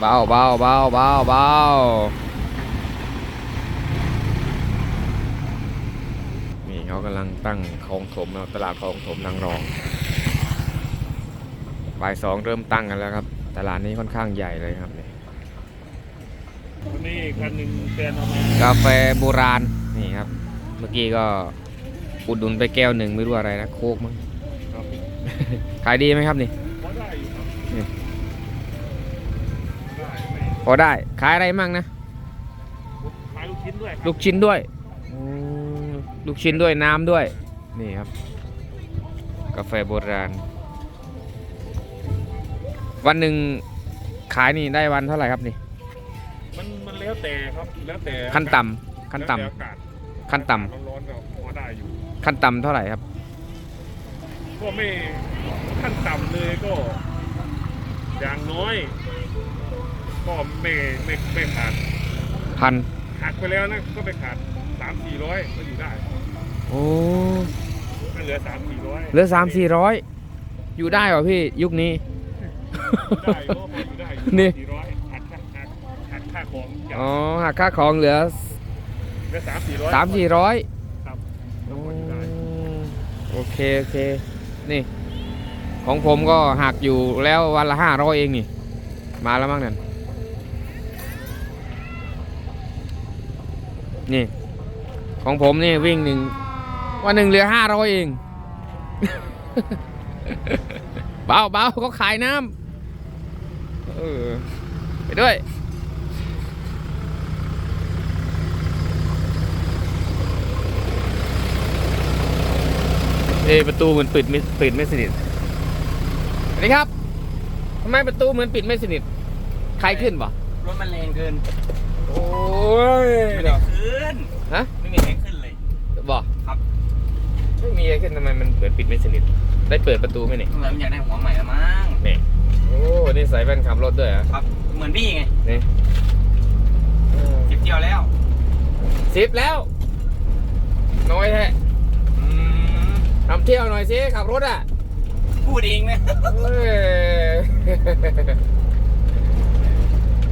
เบาเบาเบาเบาเบานี่เขากำลังตั้งคลองถมแล้วตลาดคลองถมนางรองบ่ายสองเริ่มตั้งกันแล้วครับ ตลาดนี้ค่อนข้างใหญ่เลยครับนี่วันนี้อีกคันหนึ่งแฟนเอามากาแฟโบราณนี่ครับ เมื่อกี้ก็อุดหนุนไปแก้วหนึ่งไม่รู้อะไรนะโคกมั้งครับขายดีไหมครับนี่ อได้ ขายอะไรมั่งนะ ขายลูกชิ้นด้วยครับลูกชิ้นด้วยอืมลูกชิ้นด้วยน้ำด้วย นี่ครับ กาแฟโบราณ วันหนึ่งขายนี่ได้วันเท่าไหร่ครับนี่ มันมันแล้วแต่ครับแล้วแต่ขั้นต่ำขั้นต่ำแล้วแต่อากาศขั้นต่ำอากาศร้อนๆก็พอได้อยู่ขั้นต่ำเท่าไหร่ครับ ก็ไม่ขั้นต่ำเลยก็ อย่างน้อย ก็ไม่ไม่ไม่ขาดพันหักไปแล้วนะก็ไปขาดสามสี่ร้อยก็อยู่ได้โอ้มันเหลือสามสี่ร้อยเหลือสามสี่ร้อยอยู่ได้เหรอพี่ยุคนี้ได้ก็พออยู่ได้อยู่นี่สี่ร้อยหักค่าหักหักค่าของจากอ๋อหักค่าของเหลือเหลือสามสี่ร้อยสามสี่ร้อยครับก็พออยู่ได้โอเคโอเคนี่ ของผมก็หักอยู่แล้ววันละห้าร้อยเองนี่ มาแล้วมั้งนั่น นี่ ของผมนี่วิ่งหนึ่งวันหนึ่งเหลือห้าร้อยเอง เบาเบาเขาขายน้ำเออไปด้วยเอประตูเหมือนปิดไม่ปิดไม่สนิทสวัสดีครับทำไมประตูเหมือนปิดไม่สนิท ใครขึ้นบ่รถมันแรงเกิน โอ้ยไม่ได้ขึ้นฮะไม่มีแรงขึ้นเลยบ่ครับ ไม่มีอะไรขึ้นทำไมมันเหมือนปิดไม่สนิทได้เปิดประตูไหมเนี่ยเหมือนมันอยากได้หัวใหม่ละมั้งนี่โอ้นี่ใส่แว่นขับรถด้วยเหรอะครับ เหมือนพี่ไงนี่เก็บเกี่ยวแล้วสิบแล้ว น้อยแท้อืมทำเที่ยวหน่อยสิขับรถอะพูดเองนะเอ้ย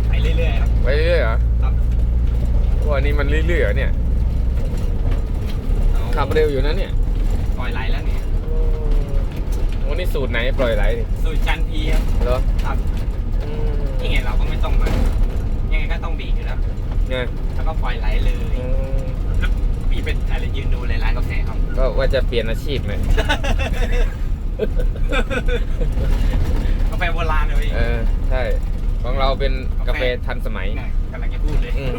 ไปเรื่อยๆครับ ไปเรื่อยๆเหรอ ครับ ว่า นี่มันเรื่อยๆเหรอเนี่ย อาขับเร็วอยู่นะเนี่ยปล่อยไหลแล้วเนี่ยโอ้นี่สูตรไหนปล่อยไหลนี่สูตรจันพีครับเหรอครับอืมนี่ไงเราก็ไม่ต้องมา ยังไงก็ต้องบีบอยู่แล้ว ไงแล้วก็ปล่อยไหลเลยอืมแล้วพี่เป็นอะไรยืนดูเลยร้านกาแฟครับ ก็ว่าจะเปลี่ยนอาชีพไหมกาแฟโบราณเลยพี่เออ ใช่ ของเราเป็นกาแฟทันสมัย น่ะกำลังจะพูดเลย อืม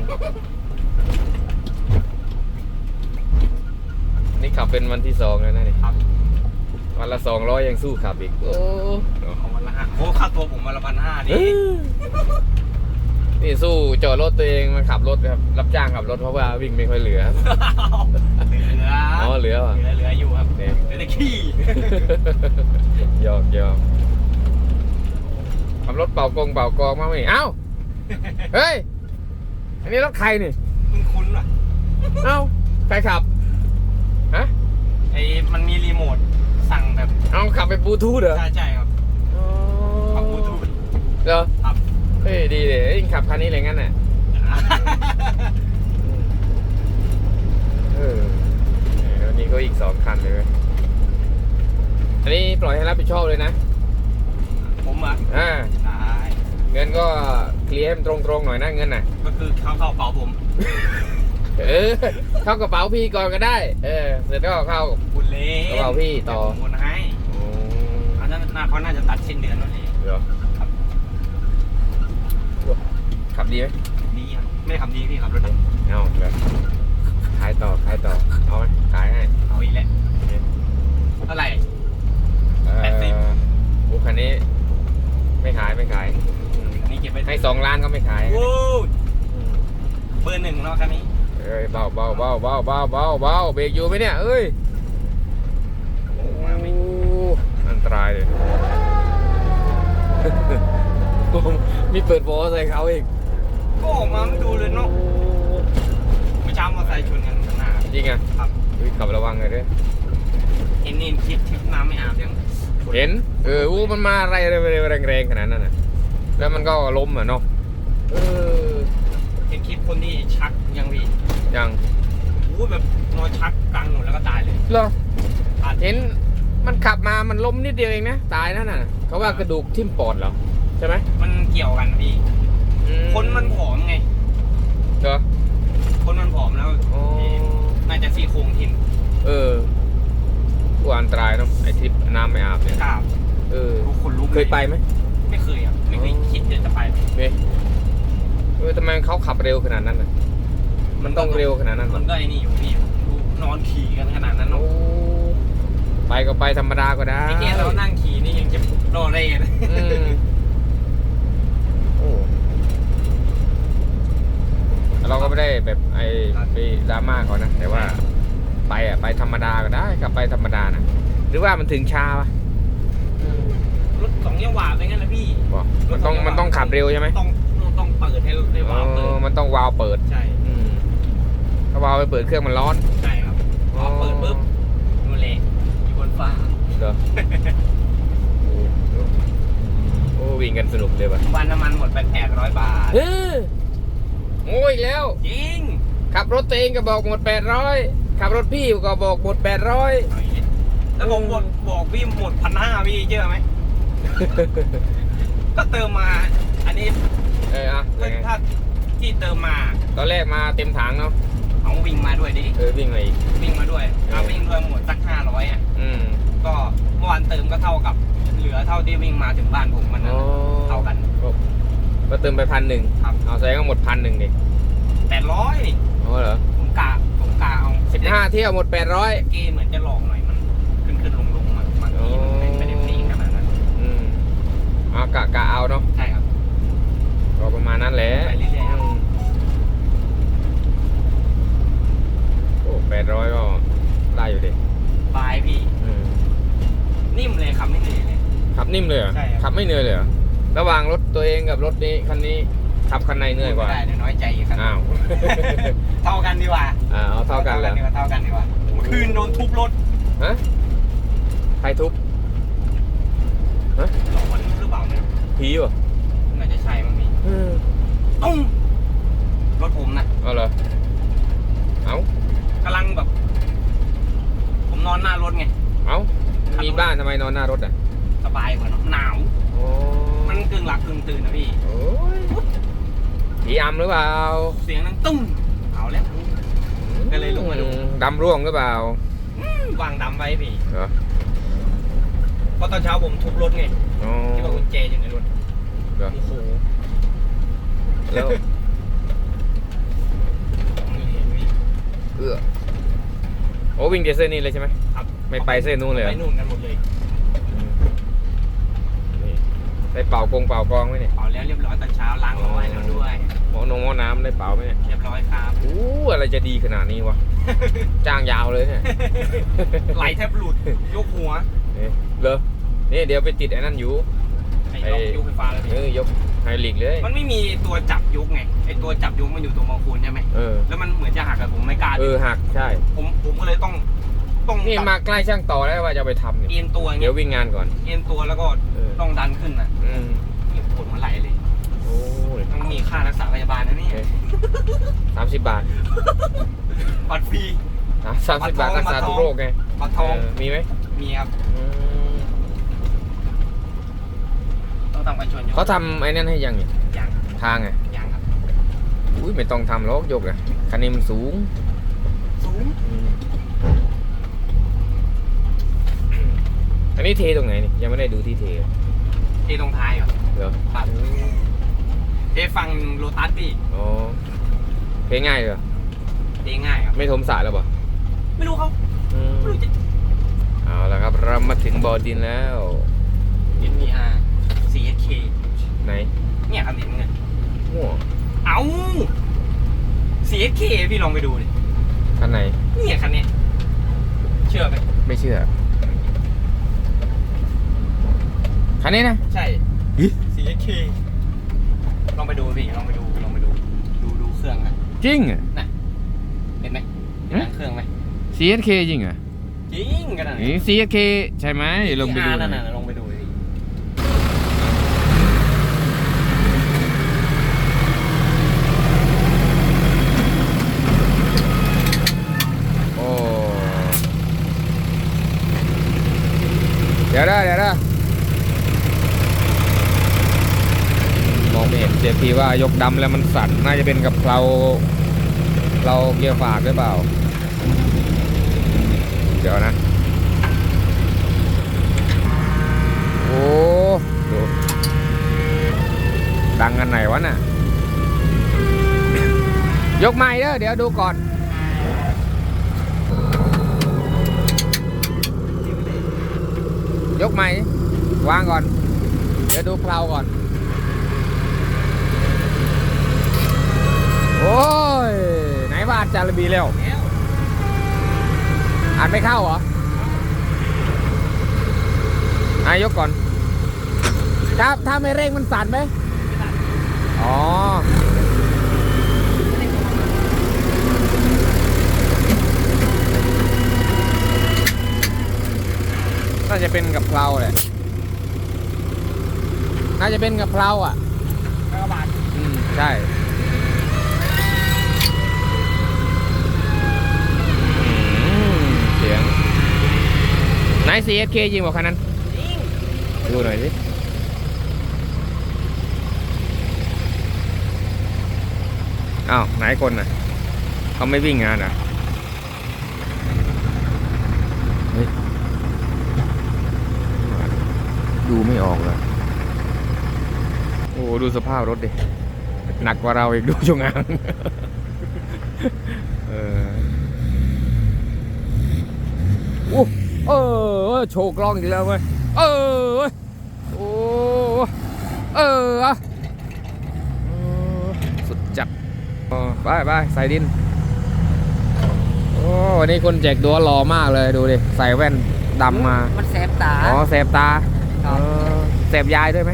นี่ ขับเป็นวันที่สองแล้วนะนี่ครับวันละสองร้อยยังสู้ขับอีก โอ้เอาวันละห้าโอ้ค่าตัวผมวันละพันห้าดินี่สู้จอดรถตัวเองมาขับรถครับ รับจ้างขับรถเพราะว่าวิ่งไม่ค่อยเหลือ เหลืออ๋อเหลือว่ะเหลือเหลืออยู่ครับเนี่ยเหลือแต่ขี้หยอกหยอกขับรถเป่ากงเป่ากองมาไหมเอ้าเฮ้ย อันนี้รถใครนี่ คุณคุ้นๆว่ะ เอ้าใครขับฮะไอ้มันมีรีโมทสั่งแบบเอาขับไปบลูทูธเหรอใช่ใช่ครับอ๋อขับบลูทูธเหรอครับเฮ้ยดีเลยยิ่งขับคันนี้เลยงั้นน่ะเออเนี่ยแล้วนี่ก็อีกสองคันเลยเว้ยอันนี้ปล่อยให้รับผิดชอบเลยนะ ผมอะอ่าได้เงินก็เคลียร์ให้มันตรงๆหน่อยนะเงินน่ะ ก็คือเข้าเข้าเป๋าผม เออเข้ากระเป๋าพี่ก่อนก็ได้ เออเสร็จก็เข้าคุณเล่ กระเป๋าพี่ต่อเดี๋ยวผมโอนให้อืมอันนั้นน่าเขาน่าจะตัดสิ้นเดือนนั่นเองเหรอครับขับดีไหมดีครับไม่ได้ขับดีพี่ขับรถดีเอาเดี๋ยวขายต่อขายต่อเอาไหมขายให้เอาอีกแล้วเท่าไหร่เอ่อแปดสิบโอ้คันนี้ ไม่ขายไม่ขายอันนี้เก็บไว้ให้สองล้านก็ไม่ขายโอ้ยเบอร์หนึ่งแล้วคันนี้เอ้ยเบาเบาเบาเบาเบาเบาเบาเบรกอยู่ไหมเนี่ยเอ้ย โอ้มาไม่ โอ้อัน ตรายเลยมีเปิดโบใส่เขาอีก ก็ออกมาไม่ดูเลยเนาะเมื่อเช้ามอเตอร์ไซค์ชนกันข้างหน้าจริงอะครับเฮ้ยขับระวังเลยด้วยเห็นนี่คลิปคลิปน้ำไม่อาบยังเห็น เอออู้มันมาอะไรแรงๆขนาดนั้นน่ะ แล้วมันก็ล้มอะเนาะคเออ เห็นคลิปคนที่ชักยังพี่ยังโอ้ยแบบนอนชักกลางถนนแล้วก็ตายเลยเหรออาจเห็น มันขับมามันล้มนิดเดียวเองนะตายนั่นน่ะเขาว่ากระดูกทิ่มปอดเหรอใช่ไหมมันเกี่ยวกันนะพี่อืคนมันผอมไงเหรอคนมันผอมแล้วอ๋อน่าจะซี่โครงทิ่มเออกูอันตรายเนาะไอทริปน้ำไม่อาบเนี่ยครับเออทุกคนลุกเคยไปไหมไม่เคยอะไม่เคยคิดจะจะไปเนี่ยเออทำไมเขาขับเร็วขนาดนั้นน่ะมันต้องเร็วขนาดนั้นเหรมัอนก็ไอ้นี่อยู่พี่ดูนอนขี่กันขนาดนั้นโอ้เนาะ ไปก็ไปธรรมดาก็ได้ไอ้แกเรานั่งขี่นี่ยังจะโดนเรเลยอืมโอ้เราก็ไม่ได้แบบไอ้ไปดราม่าเขานะ แต่ว่า ไปอะไปธรรมดาก็ได้กลับไปธรรมดานะหรือว่ามันถึงช้าวะรถสองจังหวะเป็นงั้นนะพี่บอกมันต้องมันต้องขับเร็วใช่ไหมต้องต้องเปิดให้ให้อ๋วาล์วเปิอดมันต้องวาล์วเปิดใช่อืมถ้าวาล์วไปเปิดเครื่องมันร้อนใช่ครับวาล์วเปิดปุ๊บนู่นเลยอยู่บน ฟ้าเหรอโอ้โอ้วิ่งกันสนุกเลยว่ะวันน้ำมันหมดไปแปดร้อยบาท เฮ้ยโง่อีกแล้ว จริงขับรถตัวเองก็บอกหมดแปดร้อยขับรถพี่ก็บอกหมดแปดร้อยเอาอีกแล้วผมบอกบอกพี่หมดพันห้าพี่เชื่อไหม ก็เติมมา อันนี้เอออะยังไงถ้าที่เติมมาตอนแรกมาเต็มถังเนาะ เอาวิ่งมาด้วยดิ เออวิ่งมาอีก วิ่งมาด้วยเอาวิ่งด้วยหมดสักห้าร้อยอะ อืม ก็เมื่อวานเติมก็เท่ากับ เหลือเท่าที่วิ่งมาถึงบ้านผมมันนะอ๋อเท่ากันก็ก็เติมไปพันหนึ่งครับ เอาแสดงว่าหมดพันหนึ่งดิแปดร้อยอ๋อเหรอ ผมกะผมกะเอาสิบห้าเที่ยวหมดแปดร้อยเกณฑ์เหมือนจะหลอกหน่อยมัน ขึ้นขึ้นลงลงมันบางทีมันไม่ไม่ได้ฟรีขนาดนั้น อืมเอากะกะเอาเนาะ ใช่ครับ ก็ประมาณนั้นแหละ ไปเรื่อยๆครับ มโอ้แป ดร้อยก็ได้อยู่ดิบายพี่ อืมนิ่มเลยครับไม่เหนื่อยเลย ขับนิ่มเลยเหรอใช่ครับ ขับไม่เหนื่อยเลยเหรอระหว่างรถตัวเองกับรถนี้คันนี้ขับคันในเหนื่อยกว่าไม่ได้เดี๋ยวน้อยใจอีกครับอ้าว เท่ากันดีกว่าอ่าเอาเท่ากันแล้วดีกว่าเท่ากันดีกว่าเมื่อคืนโดนทุบรถฮะใครทุบฮะหลอกวันหรือเปล่าเนี่ยผีวะน่าจะใช่มั้งพี่อืมตุ้มรถผมนะเอาเหรอเอา กำลังแบบ ผมน อนหน้ารถไง เอามีบ้านทำไมนอนหน้ารถอะ สบายกว่าเนอะหนาว โอ้มันกึ่งหลับกึ่งตื่นนะพี่ โอ้ยผีอำหรือเปล่าเสียงนั้นตุ้มเอาแล้ว ก็เลยลงมาดู ดำร่วงหรือเปล่า วางดำไว้พี่ เหรอเพราะตอนเช้าผมทุบรถไงอ๋อ ที่ว่ากุญแจอยู่ในรถเหรอ โอ้โหแล้วมือเห็นพี่เออ โอ้วิ่งเดเส้นนี้เลยใช่ไหมครับไม่ไปเส้นนู้นเลยเหรไปอนู่นกันหมดเลยนี่ได้เป่ากงเป่ากองไหมเนี่ยเป่าแล้วเรียบร้อยตอนเช้าล้างเอาไว้แล้วด้วยหมอนงหมอน้ำได้เป่าไหมเนี่ยเรียบร้อยครับอู้อะไรจะดีขนาดนี้วะจ้างยาวเลยเนี่ยไหลแทบหลุดยกหัวนี่เหรอนี่เดี๋ยวไปติดไอ้นั่นอยู่ไอ้ยกยกไฟฟ้าแล้วเอพี่อยก ไฮลิกเลย มันไม่มีตัวจับยกไงไอ้ตัวจับยกมันอยู่ตรงมอคูนใช่ไหมเออ แล้วมันเหมือนจะหักกับผมไม่กล้าเออหักใช่ ผมผมก็เลยต้องต้องนี่ตัดมาใกล้ช่างต่อแล้วว่าจะเอาไปทำเนี่ยเอียนตัวอย่างเดี๋เงี้ยวยวิ่งงานก่อนเอียนตัวแล้วก็เออต้องดันขึ้นน่ะอืมนี่ปวดหัวไหล่เลยโอ้ยต้องมีค่ารักษาพยาบาลนะเนี่ยสามสิบบาทบัตรฟรีสามสิบบาทรักษาทุกโรคไงบัตรทองเออมีไหมมีครับ ทำกันชนยกเขาทำไอ้นั่นให้ยังเนี่ยยังทางไงยังครับ อุ้ยไม่ต้องทำหรอกยกอะคันนี้มันสูง สูงอืมอันนี้เทตรงไหนนี่ยังไม่ได้ดูที่เทเลยเอตรงท้ายครับเหรอครับเอฟังโลตัสพี่อ๋อเทง่ายเลยเหรอเอง่ายครับ ไม่ถมสายแล้วป่ะไม่รู้เขาอืมไม่รู้จะเอาละครับเรามาถึงบ่อดินแล้ว NPR CSK ไหนเนี่ยครับเห็นเงินมั่วเอ้า CSK พี่ลองไปดูดิคันไหนเนี่ยคันเนี้ยเชื่อไหมไม่เชื่อคันนี้นะใช่ อิ CSK ลองไปดูพี่ลองไปดูลองไปดู ดูดูเครื่องนะจริงอะเห็นไหมเห็นหนังเครื่องไหม CSK จริงเหรอ จริงกันนะ นี่ CSK ใช่ไหมลงไปดูที่หนั่นน่อยน่ะลองไปดูดิ ดี๋ยวเด้เดี๋ยวเด้มองไม่เห็นเจพีว่ายกดำแล้วมันสั่นน่าจะเป็นกับเราเราเกียร์ฝากหรือเปล่า เดี๋ยวนะ โอ้ดูดังอันไหนวะน่ะ ยกไม้เด้อเดี๋ยวดูก่อน ยกไม้วางก่อน เดี๋ยวดูเพลาก่อน โอ้ย ไหนว่าอัดจารบีแล้วอัดไม่เข้าเหรอนายกก่อน ถ้าถ้าไม่เร่งมันสั่นไหมอ๋อ น่าจะเป็นกับเพลาแหละ น่าจะเป็นกับเพลาอะกระบาดอืมใช่อืมเสียงไหน CSK ยิงบอกคันนั้น ดูหน่อยสิ อ้าวไหนคนน่ะ เขาไม่วิ่งงานเหรอะ เฮ้ย ดูไม่ออกเลยโอ้ดูสภาพรถดิ หนักกว่าเราอีกดูจงอางเออโอ้เออโชว์กล้องอีกแล้วเว้ยเออเว้ยโอ้เอออะเออสุดจัดอ๋อไปไปใส่ดินโอ้วันนี้คนแจกตัวหล่อมากเลยดูดิ ใส่แว่นดำมา มันแสบตา อ๋อแสบตาครับเออแสบยายด้วยไหม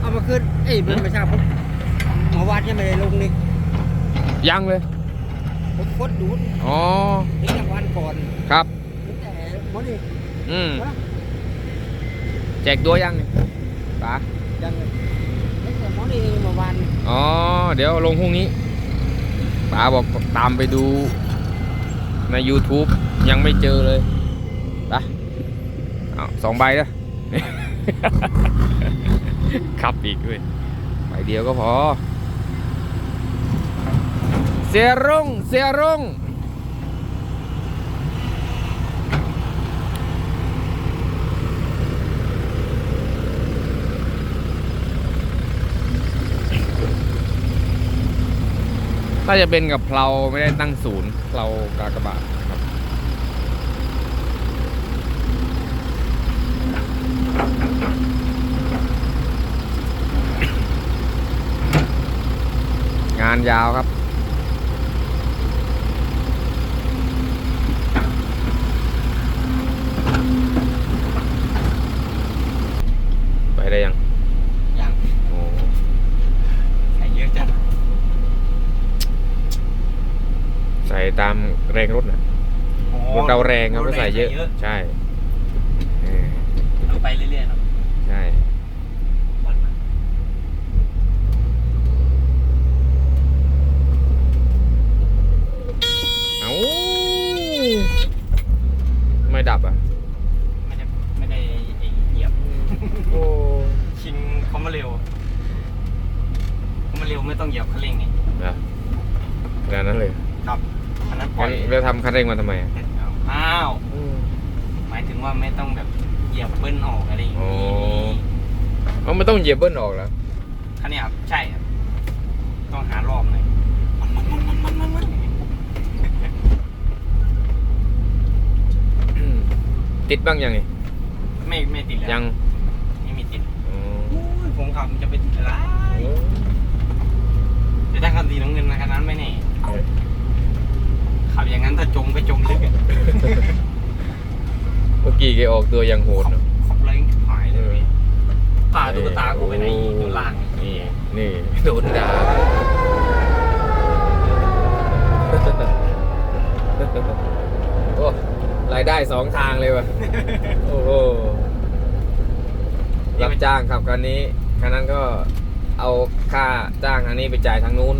เอามาขึ้นเอ้ยมันไม่ใช่ผมหมอวัดยังไม่ได้ลงนี่ยังเลยผมกดดูดอ๋อทิ้งรางวัลก่อนครับแต่หมอนี่อืมแจกตัวยังเนี่ยป๋ายังไม่แต่หมอนี่เมื่อวานอ๋อ เดี๋ยวลงพรุ่งนี้ป๋าบอกตามไปดูใน YouTube ยังไม่เจอเลยไปเอาสองใบเด้อขับอีกด้วยใบเดียวก็พอ เสียรุ่งเสียรุ่งน่าจะเป็นกับเพลาไม่ได้ตั้งศูนย์เพลากากบาท งานยาวครับไปได้ยังยังโอ้ใส่เยอะจังใส่ตามแรงรถนะรถเราแรงครับก็ใส่เยอะ ใช่เออเอาไปเรื่อยๆเนาะ ใช่ วันมา เอ้า ไม่ดับอะ ไม่ได้ไม่ได้ไอ้เหยียบ โอ้ชิงเขามาเร็วเขามาเร็วไม่ต้องเหยียบคันเร่งนี่นะขนาดนั้นเลยครับอันนั้นปล่องั้ยนเราทำคันเร่งมาทำไมอะอ้าว หมายถึงว่าไม่ต้องแบบเหยียบเบิ้ลออกอะไรอย่างอ๋นี้อมันไม่ต้องเหยียบเบิ้ลออกแล้วคันนี้ครับใช่ครับต้องหารอบหน่อย ติดบ้างยังไงไม่ไม่ติดแล้วยังไม่มีติดอ๋ออุ้ยผมขับมันจะไปติดอะไรแต่ถ้าคันสีน้ำเงินนะคันนั้นไม่แน่เออขับอย่างนั้นถ้าจมไปจมลึกอะเมื่อกี้แกออกตัวยังโหดเนอะขับแรงหายเลยตาตุ๊กตากูไปไหนอยู่ล่างนี่นี่โดนด่า โอ้ รายได้สองทางเลยว่ะ โอ้โห รับจ้างครับคันนี้ คันนั้นก็เอาค่าจ้างอันนี้ไปจ่ายทางนู้น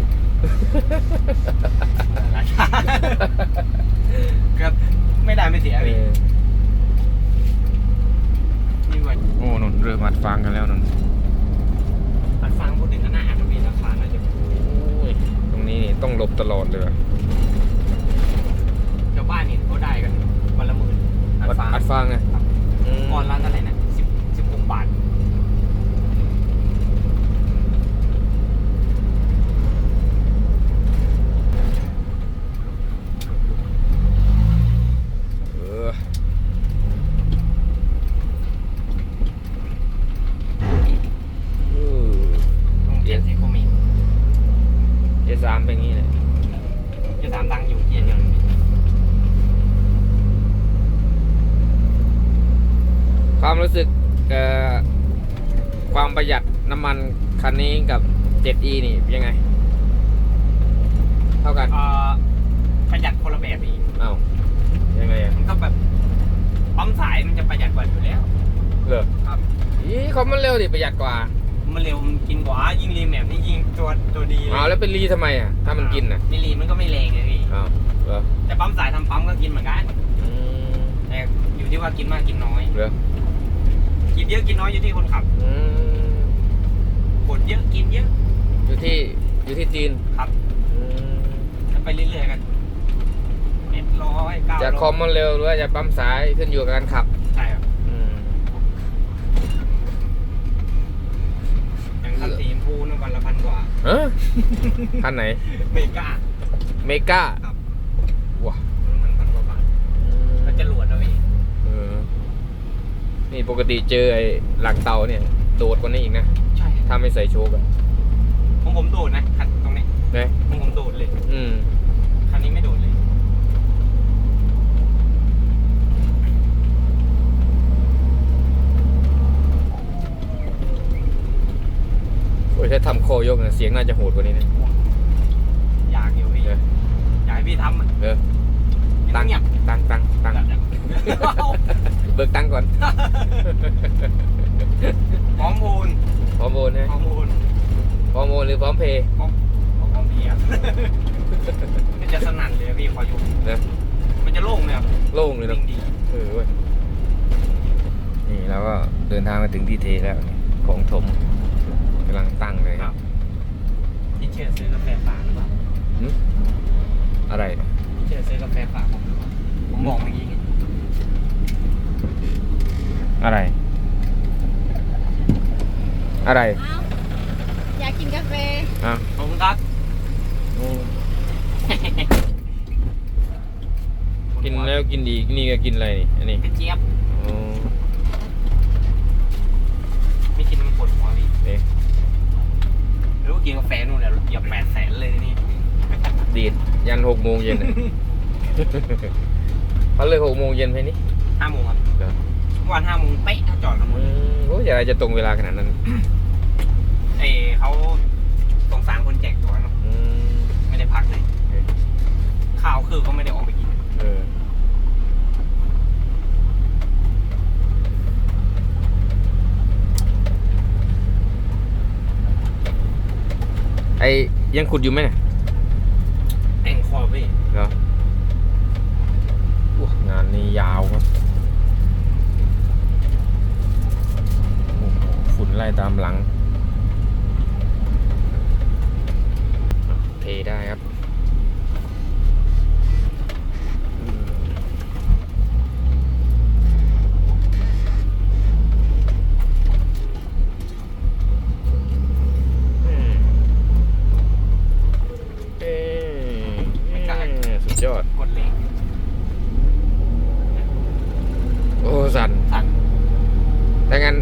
ก็ไม่ได้ไม่เสียเอพี่อนี่ว่าโอ้นนเริ่มอัดฟังกันแล้วนนอัดฟังพูดถึงก็น่าอาจจะมีราคาน่าจะโอ้ยตรงนี้นี่ต้องหลบตลอดเลยว่ะชาวบ้านนี่เขาได้กัน วันละหมื่นอัดฟังอัดฟังไงอืมก่อนละเท่าไหร่นะสิบสิบหกบาท เออเออ ต้องเปลี่ยนสีโคมี เอสามเป็นอย่างนี้เลย จะตามตังค์อยู่เกียร์เดียว ความรู้สึกเอ่อความ ประหยัดน้ำมันคันนี้กับ 7e นี่ยังไง เท่ากันเอ่อประหยัดคนละแบบอีกเอ้ายังไงอะมันก็แบบปั๊มสายมันจะประหยัดกว่าอยู่แล้วเหรอครับอีเขามันเร็วดิประหยัดกว่ามันเร็วมันกินกว่ายิ่งรีแมปนี่ยิ่งตัวตัวดีเลยเอาแล้วเป็นรีทำไมอะถ้ามันกินอะนี่รีมันก็ไม่แรงไงพี่อ้าวเหรอแต่ปั๊มสายทำปั๊มก็กินเหมือนกันอืมแต่อยู่ที่ว่ากินมากกินน้อย เหรอกินเยอะกินน้อยอยู่ที่คนขับ อืม กดเยอะกินเยอะอยู่ที่อยู่ที่จีนครับอืมแล้วไปเรื่อยๆกันเอ็ดร้อยเก้าจะคอมมันเร็วหรือว่าจะปั๊มสายขึ้นอยู่กับการขับใช่ครับอืมอย่างคันสีชมพูนั่นวันละพันกว่า เออ คันไหนเมกาเมกาครับ ว้ามันพันกว่าบาทแล้วจะหลวดนะพี่เออนี่ปกติเจอไอ้หลังเตาเนี่ย โดดกว่านี้อีกนะใช่ ถ้าไม่ใส่โชกอะของผมโดดนะคันตรงนี้นะของผมโดดเลยอืมคันนี้ไม่โดดเลย โอ้ยถ้าทำคอยกนะเสียงน่าจะโหดกว่านี้นะอยากอยู่พี่เอออยากให้พี่ทำอะเออพี่ตัต้องงเงียบตังตังตังเบิกตังก่อนพร้อมพูนพร้ อมโอนนะพร้อมพูนพร้อมโอนหรือพร้อมเพย์พร้อมพร้อมเพียบมันจะสนั่นเลยพี่พออยู่นะมันจะโล่งเลยครับโล่งเลยเนาะวิ่งดีเออเว้ยนี่เราก็เดินทางมาถึงที่เทแล้วนี่ของถมกำลังตั้งเลยครับที่เชื่อซื้อกาแฟฝากหรือเปล่าหึอะไรเนี่ยที่เชื่อซื้อกาแฟฝากผมหรือเปล่าผมบอกเมื่อกี้ไงอะไร อะไรเอ้าอยากกินกาแฟอะขอบคุณครับอืมกินแล้วกินอีกนี่ก็กินอะไรนี่อันนี้กระเจี๊ยบอ๋อไม่กินมันปวดหัวพี่เอ๊ะหรือว่ากินกาแฟนู่นเนี่ยเหยียบแปดแสนเลยนี่ดีดยันหกโมงเย็นน่ะเขาเลยหกโมงเย็นไปนี่ห้าโมงครับเหรอวันห้าโมงเป๊ะถ้าจอดกันหมอืดมโอ้ยอะไรจะตรงเวลาขนาดนั้น เอ้เขาสงสารคนแจกตัวเนอะอืมไม่ได้พักเลยเอ๊ะข้าวคือก็ไม่ได้ออกไปกิน เออไอยังขุดอยู่ไหมเนี่ยแต่งคอพี่เหรออุ๊ยงานนี้ยาวครับโอ้โหฝุ่นไล่ตามหลัง อะเทได้ครับอืมอืมเอ้ยเอ้ยสุดยอดกดเหล็กโอ้สั่นสั่นถ้างั้น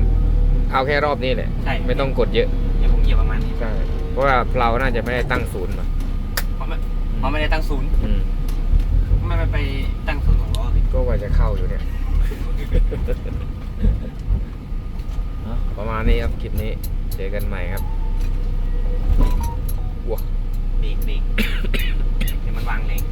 เอาแค่รอบนี้แหละ ใช่ ไม่ต้องกดเยอะ เดี๋ยวผมเหยียบประมาณนี้ ใช่ เพราะว่าเราน่าจะไม่ได้ตั้งศูนย์มาเพราะไม่เพราะไม่ได้ตั้งศูนย์อืมไม่ไม่ไปตั้งศูนย์ของล้อพี่ก็ว่าจะเข้าอยู่เนี่ยอะประมาณนี้ครับคลิปนี้เจอกันใหม่ครับว้าเบรกเบรกเดี๋ยวมันวางแรง